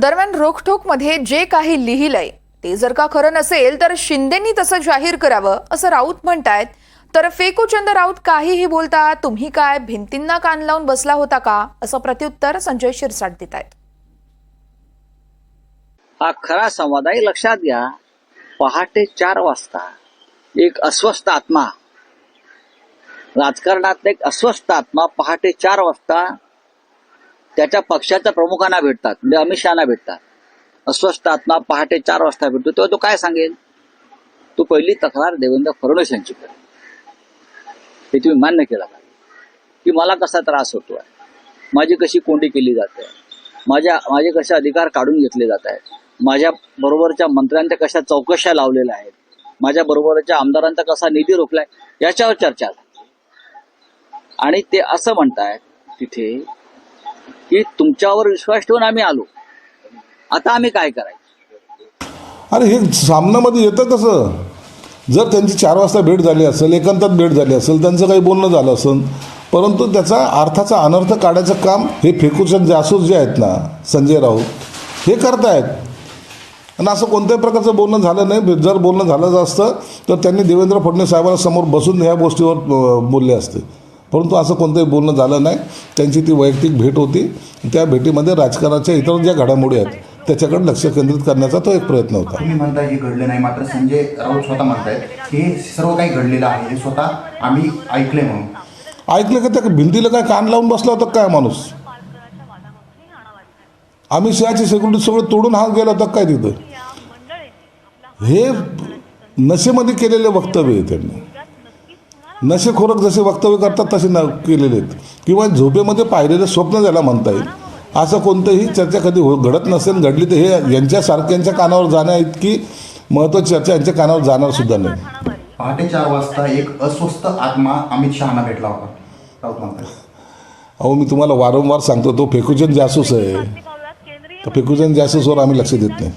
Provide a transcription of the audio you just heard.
दरम्यान रोखठोकमध्ये जे काही लिहिलंय ते जर का खरं नसेल तर शिंदेनी तसं जाहीर करावं असं राऊत म्हणतायत. तर फेकूचंद राऊत काहीही बोलता तुम्ही काय भिंतींना कान लावून बसला होता का? असं प्रत्युत्तर संजय शिरसाट देत आहेत हा खरा संवाद आहे लक्षात घ्या. पहाटे चार वाजता एक अस्वस्थ आत्मा राजकारणात एक अस्वस्थ आत्मा पहाटे चार वाजता त्याच्या पक्षाच्या प्रमुखांना भेटतात म्हणजे अमित शहाना भेटतात. अस्वस्थ आत्मा पहाटे चार वाजता भेटतो तेव्हा तो काय सांगेल? तू पहिली तक्रार देवेंद्र फडणवीस यांची कर. हे तुम्ही मान्य केला पाहिजे की मला कसा त्रास होतो आहे माझी कशी कोंडी केली जाते माझ्या माझे कसे अधिकार काढून घेतले जात आहेत? माझ्या बरोबरच्या मंत्र्यांच्या कशा चौकशा लावलेल्या आहेत? माझ्या बरोबरच्या आमदारांचा कसा निधी रोखलाय? याच्यावर चर्चा झाली. आणि ते असं म्हणतायत तिथे की तुमच्यावर विश्वास ठेवून आम्ही आलो. आता आम्ही काय करायचं? अरे हे सामन्यामध्ये येतं कसं? जर त्यांची चार वाजता भेट झाली असेल एकांतात भेट झाली असेल त्यांचं काही बोलणं झालं असेल परंतु त्याचा अर्थाचा अनर्थ काढायचं काम हे फेकुशन जासूस जे आहेत ना संजय राऊत हे करतायत. आणि असं कोणत्याही प्रकारचं बोलणं झालं नाही. जर बोलणं झालं असतं तर त्यांनी देवेंद्र फडणवीस साहेबांसमोर बसून ह्या गोष्टीवर बोलले असते. परंतु असं कोणतंही बोलणं झालं नाही. त्यांची ती वैयक्तिक भेट होती. त्या भेटीमध्ये राजकारणाच्या इतर ज्या घडामोडी आहेत त्याच्याकडे लक्ष केंद्रित करण्याचा तो एक प्रयत्न होता. तुम्ही म्हणताय हे घडलं नाही मात्र संजय राऊत स्वतः म्हणतायत की हे सर्व काही घडलेलं आहे. हे स्वतः आम्ही ऐकले म्हणून. ऐकलं का त्या भिंतीला काय कान लावून बसला होता काय माणूस? आम्ही शहाची सेक्युरिटी सगळं तोडून हात गेला होता काय तिथं? हे नशेमध्ये केलेले वक्तव्य आहे त्यांनी. नशेखोरक जसे वक्तव्य करतात तसे न केलेले आहेत. किंवा झोपेमध्ये पाहिलेलं स्वप्न त्याला म्हणता येईल. असं कोणतंही चर्चा कधी हो घडत नसेल घडली तर हे यांच्यासारख्यांच्या कानावर जाण्या इतकी महत्त्वाची चर्चा यांच्या कानावर जाणार सुद्धा नाही. पहाटे चार वाजता एक अस्वस्थ आत्मा अमित शहाना भेटला होता. अहो मी तुम्हाला वारंवार सांगतो तो फेकुचंद जासूस आहे. तर फेकुचंद जासूसवर आम्ही लक्ष देत नाही.